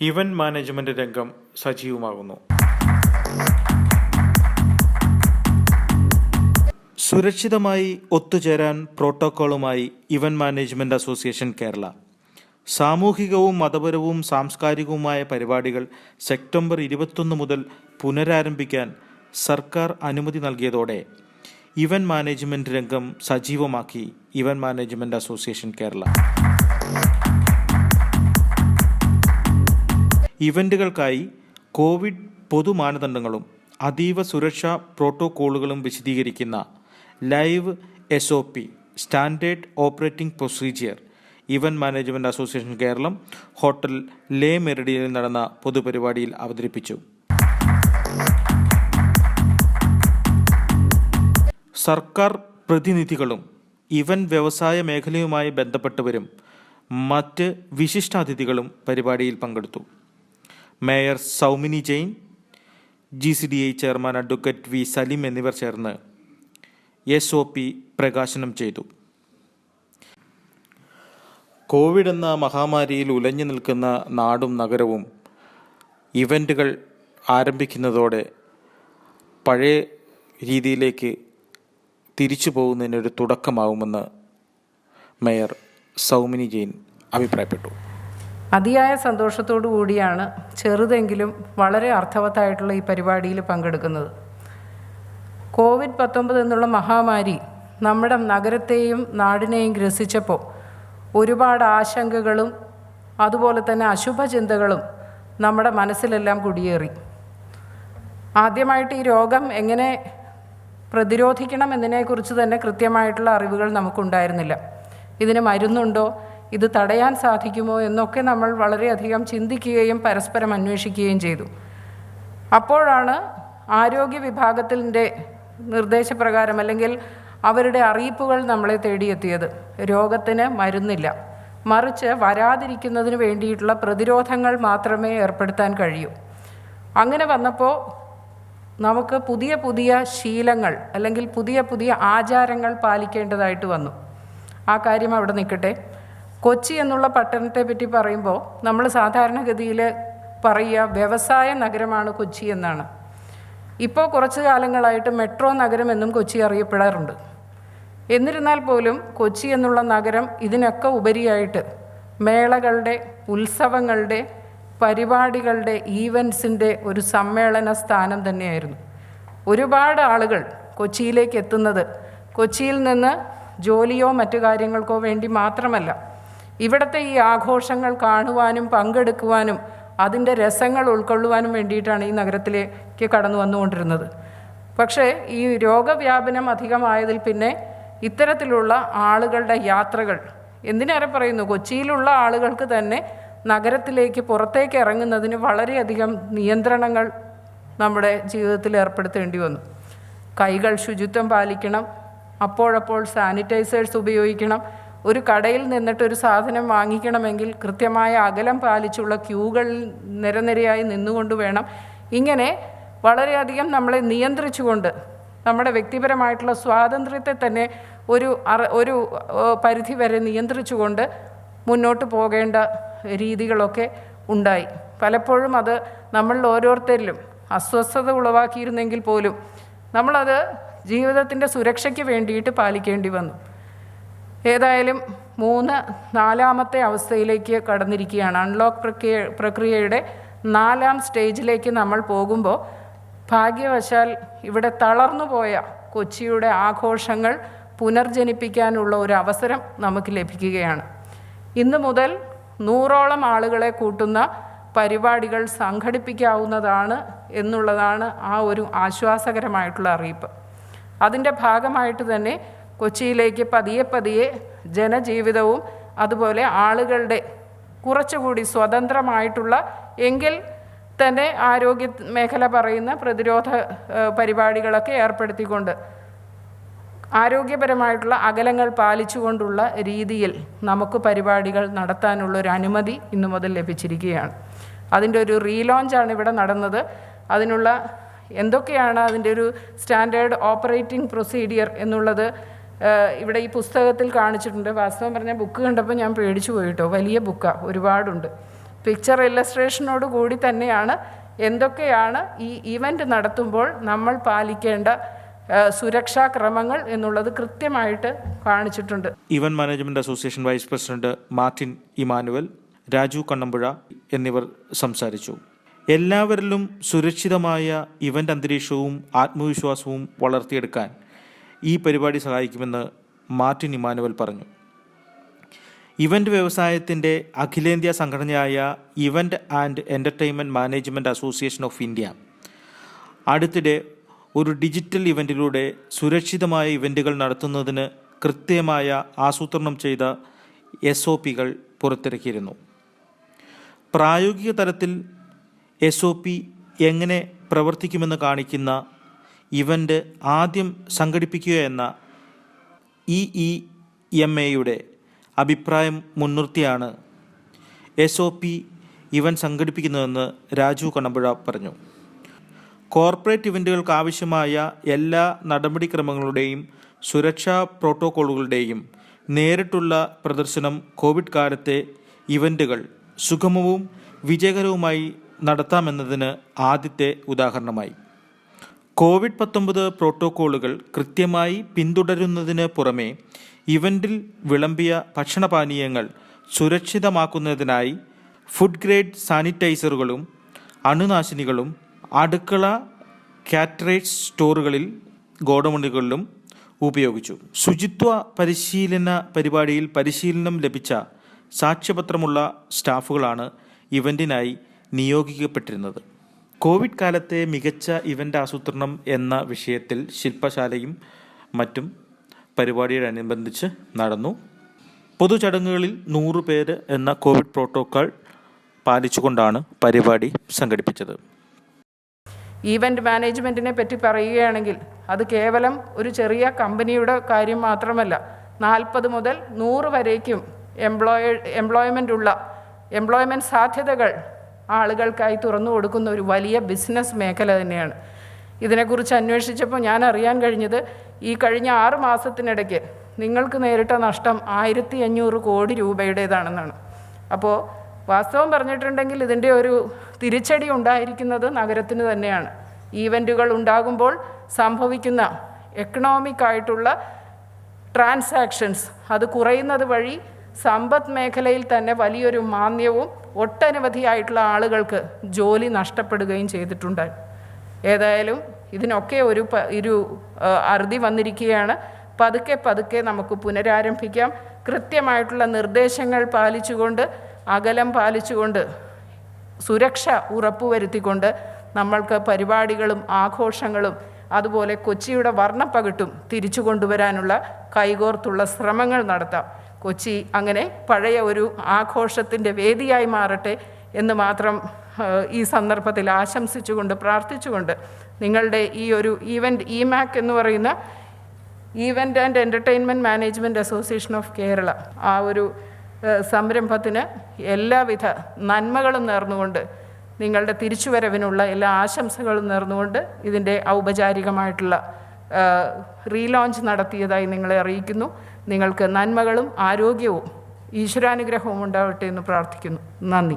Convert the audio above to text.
Event management രംഗം സജീവമാകുന്നു. സുരക്ഷിതമായി ഒത്തുചേരാൻ പ്രോട്ടോക്കോളുമായി ഇവന്റ് മാനേജ്മെന്റ് അസോസിയേഷൻ കേരള. സാമൂഹികവും മതപരവും സാംസ്കാരികവുമായ പരിപാടികൾ സെപ്റ്റംബർ ഇരുപത്തൊന്ന് മുതൽ പുനരാരംഭിക്കാൻ സർക്കാർ അനുമതി നൽകിയതോടെ ഇവന്റ് മാനേജ്മെന്റ് രംഗം സജീവമാക്കി ഇവന്റ് മാനേജ്മെന്റ് അസോസിയേഷൻ കേരള. ഇവന്റുകൾക്കായി കോവിഡ് പൊതു മാനദണ്ഡങ്ങളും അതീവ സുരക്ഷാ പ്രോട്ടോക്കോളുകളും വിശദീകരിക്കുന്ന live S O P standard operating procedure event management association Keralam hotel Le മെറിഡിയനിൽ നടന്ന പൊതുപരിപാടിയിൽ അവതരിപ്പിച്ചു. സർക്കാർ പ്രതിനിധികളും ഇവൻ വ്യവസായ മേഖലയുമായി ബന്ധപ്പെട്ടവരും മറ്റ് വിശിഷ്ടാതിഥികളും പരിപാടിയിൽ പങ്കെടുത്തു. Mayor Soumini Jain G C D I chairman advocate V Saleem എന്നിവർ ചേർന്ന് എസ് ഒ പി പ്രകാശനം ചെയ്തു. കോവിഡ് എന്ന മഹാമാരിയിൽ ഉലഞ്ഞു നിൽക്കുന്ന നാടും നഗരവും ഇവന്റുകൾ ആരംഭിക്കുന്നതോടെ പഴയ രീതിയിലേക്ക് തിരിച്ചു പോകുന്നതിനൊരു തുടക്കമാവുമെന്ന് മേയർ സൗമിനി ജെയിൻ അഭിപ്രായപ്പെട്ടു. അതിയായ സന്തോഷത്തോടു കൂടിയാണ് ചെറുതെങ്കിലും വളരെ അർത്ഥവത്തായിട്ടുള്ള ഈ പരിപാടിയിൽ പങ്കെടുക്കുന്നത്. കോവിഡ് പത്തൊമ്പത് എന്നുള്ള മഹാമാരി നമ്മുടെ നഗരത്തെയും നാടിനെയും ഗ്രസിച്ചപ്പോൾ ഒരുപാട് ആശങ്കകളും അതുപോലെ തന്നെ അശുഭചിന്തകളും നമ്മുടെ മനസ്സിലെല്ലാം കുടിയേറി. ആദ്യമായിട്ട് ഈ രോഗം എങ്ങനെ പ്രതിരോധിക്കണം എന്നതിനെക്കുറിച്ച് തന്നെ കൃത്യമായിട്ടുള്ള അറിവുകൾ നമുക്കുണ്ടായിരുന്നില്ല. ഇതിന് മരുന്നുണ്ടോ? ഇത് തടയാൻ സാധിക്കുമോ എന്നൊക്കെ നമ്മൾ വളരെയധികം ചിന്തിക്കുകയും പരസ്പരം അന്വേഷിക്കുകയും ചെയ്തു. അപ്പോഴാണ് ആരോഗ്യ വിഭാഗത്തിന്റെ നിർദ്ദേശപ്രകാരം അല്ലെങ്കിൽ അവരുടെ അറിയിപ്പുകൾ നമ്മളെ തേടിയെത്തിയത്. രോഗത്തിന് മരുന്നില്ല. മറിച്ച് വരാതിരിക്കുന്നതിന് വേണ്ടിയിട്ടുള്ള പ്രതിരോധങ്ങൾ മാത്രമേ ഏർപ്പെടുത്താൻ കഴിയൂ. അങ്ങനെ വന്നപ്പോൾ നമുക്ക് പുതിയ പുതിയ ശീലങ്ങൾ അല്ലെങ്കിൽ പുതിയ പുതിയ ആചാരങ്ങൾ പാലിക്കേണ്ടതായിട്ട് വന്നു. ആ കാര്യം അവിടെ നിൽക്കട്ടെ. കൊച്ചി എന്നുള്ള പട്ടണത്തെ പറ്റി പറയുമ്പോൾ നമ്മൾ സാധാരണഗതിയിൽ പറയുക വ്യവസായ നഗരമാണ് കൊച്ചി എന്നാണ്. ഇപ്പോൾ കുറച്ച് കാലങ്ങളായിട്ട് മെട്രോ നഗരം എന്നും കൊച്ചി അറിയപ്പെടാറുണ്ട്. എന്നിരുന്നാൽ പോലും കൊച്ചി എന്നുള്ള നഗരം ഇതിനൊക്കെ ഉപരിയായിട്ട് മേളകളുടെ ഉത്സവങ്ങളുടെ പരിപാടികളുടെ ഈവൻസിന്റെ ഒരു സമ്മേളന സ്ഥാനം തന്നെയായിരുന്നു. ഒരുപാട് ആളുകൾ കൊച്ചിയിലേക്ക് എത്തുന്നത് കൊച്ചിയിൽ നിന്ന് ജോലിയോ മറ്റു കാര്യങ്ങൾക്കോ വേണ്ടി മാത്രമല്ല. ഇവിടുത്തെ ഈ ആഘോഷങ്ങൾ കാണുവാനും പങ്കെടുക്കുവാനും അതിന്റെ രസങ്ങൾ ഉൾക്കൊള്ളുവാനും വേണ്ടിയിട്ടാണ് ഈ നഗരത്തിലേക്ക് കടന്നു വന്നുകൊണ്ടിരുന്നത്. പക്ഷേ ഈ രോഗവ്യാപനം അധികമായതിൽ പിന്നെ ഇത്തരത്തിലുള്ള ആളുകളുടെ യാത്രകൾ എന്തിനേറെ പറയുന്നു കൊച്ചിയിലുള്ള ആളുകൾക്ക് തന്നെ നഗരത്തിലേക്ക് പുറത്തേക്ക് ഇറങ്ങുന്നതിന് വളരെയധികം നിയന്ത്രണങ്ങൾ നമ്മുടെ ജീവിതത്തിൽ ഏർപ്പെടുത്തേണ്ടി വന്നു. കൈകൾ ശുചിത്വം പാലിക്കണം അപ്പോഴപ്പോൾ സാനിറ്റൈസേഴ്സ് ഉപയോഗിക്കണം ഒരു കടയിൽ നിന്നിട്ട് ഒരു സാധനം വാങ്ങിക്കണമെങ്കിൽ കൃത്യമായ അകലം പാലിച്ചുള്ള ക്യൂകൾ നിരനിരയായി നിന്നുകൊണ്ട് വേണം. ഇങ്ങനെ വളരെയധികം നമ്മളെ നിയന്ത്രിച്ചുകൊണ്ട് നമ്മുടെ വ്യക്തിപരമായിട്ടുള്ള സ്വാതന്ത്ര്യത്തെ തന്നെ ഒരു ഒരു പരിധി വരെ നിയന്ത്രിച്ചുകൊണ്ട് മുന്നോട്ട് പോകേണ്ട രീതികളൊക്കെ ഉണ്ടായി. പലപ്പോഴും അത് നമ്മളിൽ ഓരോരുത്തരിലും അസ്വസ്ഥത ഉളവാക്കിയിരുന്നെങ്കിൽ പോലും നമ്മളത് ജീവിതത്തിന്റെ സുരക്ഷയ്ക്ക് വേണ്ടിയിട്ട് പാലിക്കേണ്ടി വന്നു. ഏതായാലും മൂന്ന് നാലാമത്തെ അവസ്ഥയിലേക്ക് കടന്നിരിക്കുകയാണ്. അൺലോക്ക് പ്രക്രിയ പ്രക്രിയയുടെ നാലാം സ്റ്റേജിലേക്ക് നമ്മൾ പോകുമ്പോൾ ഭാഗ്യവശാൽ ഇവിടെ തളർന്നു പോയ കൊച്ചിയുടെ ആഘോഷങ്ങൾ പുനർജനിപ്പിക്കാനുള്ള ഒരു അവസരം നമുക്ക് ലഭിക്കുകയാണ്. ഇന്ന് മുതൽ നൂറോളം ആളുകളെ കൂട്ടുന്ന പരിപാടികൾ സംഘടിപ്പിക്കാവുന്നതാണ് എന്നുള്ളതാണ് ആ ഒരു ആശ്വാസകരമായിട്ടുള്ള അറിയിപ്പ്. അതിന്റെ ഭാഗമായിട്ട് തന്നെ കൊച്ചിയിലേക്ക് പതിയെ പതിയെ ജനജീവിതവും അതുപോലെ ആളുകളുടെ കുറച്ചുകൂടി സ്വതന്ത്രമായിട്ടുള്ള എങ്കിൽ തന്നെ ആരോഗ്യ മേഖല പറയുന്ന പ്രതിരോധ പരിപാടികളൊക്കെ ഏർപ്പെടുത്തിക്കൊണ്ട് ആരോഗ്യപരമായിട്ടുള്ള അകലങ്ങൾ പാലിച്ചുകൊണ്ടുള്ള രീതിയിൽ നമുക്ക് പരിപാടികൾ നടത്താനുള്ള ഒരു അനുമതി ഇന്നു മുതൽ ലഭിച്ചിരിക്കുകയാണ്. അതിന്റെ ഒരു റീലോഞ്ചാണ് ഇവിടെ നടന്നത്. അതിനുള്ള എന്തൊക്കെയാണ് അതിന്റെ ഒരു സ്റ്റാൻഡേർഡ് ഓപ്പറേറ്റിംഗ് പ്രൊസീഡിയർ എന്നുള്ളത് ഇവിടെ ഈ പുസ്തകത്തിൽ കാണിച്ചിട്ടുണ്ട്. വാസ്തവം പറഞ്ഞാൽ ബുക്ക് കണ്ടപ്പോൾ ഞാൻ പേടിച്ചു പോയിട്ടോ വലിയ ബുക്കാണ് ഒരുപാടുണ്ട്. പിക്ചർ ഇല്ലസ്ട്രേഷനോട് കൂടി തന്നെയാണ് എന്തൊക്കെയാണ് ഈ ഇവന്റ് നടത്തുമ്പോൾ നമ്മൾ പാലിക്കേണ്ട സുരക്ഷാ ക്രമങ്ങൾ എന്നുള്ളത് കൃത്യമായിട്ട് കാണിച്ചിട്ടുണ്ട്. Event management association vice president Martin Emmanuel Raju Kannampuzha എന്നിവർ സംസാരിച്ചു. എല്ലാവരിലും സുരക്ഷിതമായ ഇവന്റ് അന്തരീക്ഷവും ആത്മവിശ്വാസവും വളർത്തിയെടുക്കാൻ ഈ പരിപാടി സഹായിക്കുമെന്ന് മാർട്ടിൻ ഇമാനുവൽ പറഞ്ഞു. ഇവന്റ് വ്യവസായത്തിന്റെ അഖിലേന്ത്യാ സംഘടനയായ event and entertainment management association of India. അടുത്തിടെ ഒരു ഡിജിറ്റൽ ഇവന്റിലൂടെ സുരക്ഷിതമായ ഇവന്റുകൾ നടത്തുന്നതിന് കൃത്യമായ ആസൂത്രണം ചെയ്ത എസ് ഒ പികൾ പുറത്തിറക്കിയിരുന്നു. പ്രായോഗിക തലത്തിൽ എസ് ഒ പി എങ്ങനെ പ്രവർത്തിക്കുമെന്ന് കാണിക്കുന്ന ഇവന്റ് ആദ്യം സംഘടിപ്പിക്കുക എന്ന ഇ ഇ എം എയുടെ അഭിപ്രായം മുൻനിർത്തിയാണ് എസ് ഒ പി ഇവൻ സംഘടിപ്പിക്കുന്നതെന്ന് രാജു കണ്ണമ്പുഴ പറഞ്ഞു. കോർപ്പറേറ്റ് ഇവന്റുകൾക്ക് ആവശ്യമായ എല്ലാ നടപടിക്രമങ്ങളുടെയും സുരക്ഷാ പ്രോട്ടോക്കോളുകളുടെയും നേരിട്ടുള്ള പ്രദർശനം കോവിഡ് കാലത്തെ ഇവന്റുകൾ സുഗമവും വിജയകരവുമായി നടത്താമെന്നതിന് ആദ്യത്തെ ഉദാഹരണമായി. കോവിഡ് പത്തൊമ്പത് പ്രോട്ടോക്കോളുകൾ കൃത്യമായി പിന്തുടരുന്നതിന് പുറമെ ഇവന്റിൽ വിളമ്പിയ ഭക്ഷണപാനീയങ്ങൾ സുരക്ഷിതമാക്കുന്നതിനായി ഫുഡ് ഗ്രേഡ് സാനിറ്റൈസറുകളും അണുനാശിനികളും അടുക്കള കാറ്ററേറ്റ് സ്റ്റോറുകളിൽ ഗോഡൗണുകളിലും ഉപയോഗിച്ചു. ശുചിത്വ പരിശീലന പരിപാടിയിൽ പരിശീലനം ലഭിച്ച സാക്ഷ്യപത്രമുള്ള സ്റ്റാഫുകളാണ് ഇവന്റിനായി നിയോഗിക്കപ്പെട്ടിരുന്നത്. കോവിഡ് കാലത്തെ മികച്ച ഇവന്റ് ആസൂത്രണം എന്ന വിഷയത്തിൽ ശില്പശാലയും മറ്റും പരിപാടിയോടനുബന്ധിച്ച് നടന്നു. പൊതുചടങ്ങുകളിൽ നൂറ് പേര് എന്ന കോവിഡ് പ്രോട്ടോക്കോൾ പാലിച്ചുകൊണ്ടാണ് പരിപാടി സംഘടിപ്പിച്ചത്. ഈവന്റ് മാനേജ്മെന്റിനെ പറ്റി പറയുകയാണെങ്കിൽ അത് കേവലം ഒരു ചെറിയ കമ്പനിയുടെ കാര്യം മാത്രമല്ല നാൽപ്പത് മുതൽ നൂറ് വരേക്കും എംപ്ലോയ എംപ്ലോയ്മെന്റ് ഉള്ള എംപ്ലോയ്മെന്റ് സാധ്യതകൾ ആളുകൾക്കായി തുറന്നു കൊടുക്കുന്ന ഒരു വലിയ ബിസിനസ് മേഖല തന്നെയാണ്. ഇതിനെക്കുറിച്ച് അന്വേഷിച്ചപ്പോൾ ഞാൻ അറിയാൻ കഴിഞ്ഞത് ഈ കഴിഞ്ഞ ആറ് മാസത്തിനിടയ്ക്ക് നിങ്ങൾക്ക് നേരിട്ട നഷ്ടം ആയിരത്തി അഞ്ഞൂറ് കോടി രൂപയുടേതാണെന്നാണ്. അപ്പോൾ വാസ്തവം പറഞ്ഞിട്ടുണ്ടെങ്കിൽ ഇതിന്റെ ഒരു തിരിച്ചടി ഉണ്ടായിരിക്കുന്നത് നഗരത്തിന് തന്നെയാണ്. ഈവന്റുകൾ ഉണ്ടാകുമ്പോൾ സംഭവിക്കുന്ന എക്കണോമിക് ആയിട്ടുള്ള ട്രാൻസാക്ഷൻസ് അത് കുറയുന്നത് വഴി സമ്പദ് മേഖലയിൽ തന്നെ വലിയൊരു മാന്ദ്യവും ഒട്ടനവധിയായിട്ടുള്ള ആളുകൾക്ക് ജോലി നഷ്ടപ്പെടുകയും ചെയ്തിട്ടുണ്ട്. ഏതായാലും ഇതിനൊക്കെ ഒരു ഒരു അറുതി വന്നിരിക്കുകയാണ്. പതുക്കെ പതുക്കെ നമുക്ക് പുനരാരംഭിക്കാം. കൃത്യമായിട്ടുള്ള നിർദ്ദേശങ്ങൾ പാലിച്ചുകൊണ്ട് അകലം പാലിച്ചുകൊണ്ട് സുരക്ഷ ഉറപ്പുവരുത്തിക്കൊണ്ട് നമ്മൾക്ക് പരിപാടികളും ആഘോഷങ്ങളും അതുപോലെ കൊച്ചിയുടെ വർണപ്പകിട്ടും തിരിച്ചു കൊണ്ടുവരാനുള്ള കൈകോർത്തുള്ള ശ്രമങ്ങൾ നടത്താം. കൊച്ചി അങ്ങനെ പഴയ ഒരു ആഘോഷത്തിന്റെ വേദിയായി മാറട്ടെ എന്ന് മാത്രം ഈ സന്ദർഭത്തിൽ ആശംസിച്ചുകൊണ്ട് പ്രാർത്ഥിച്ചുകൊണ്ട് നിങ്ങളുടെ ഈ ഒരു ഈവന്റ് ഇമാക് എന്ന് പറയുന്ന event and entertainment management association of Kerala ആ ഒരു സംരംഭത്തിന് എല്ലാവിധ നന്മകളും നേർന്നുകൊണ്ട് നിങ്ങളുടെ തിരിച്ചുവരവിനുള്ള എല്ലാ ആശംസകളും നേർന്നുകൊണ്ട് ഇതിന്റെ ഔപചാരികമായിട്ടുള്ള റീലോഞ്ച് നടത്തിയതായി നിങ്ങളെ അറിയിക്കുന്നു. നിങ്ങൾക്ക് നന്മകളും ആരോഗ്യവും ഈശ്വരാനുഗ്രഹവും ഉണ്ടാവട്ടെ എന്ന് പ്രാർത്ഥിക്കുന്നു. നന്ദി.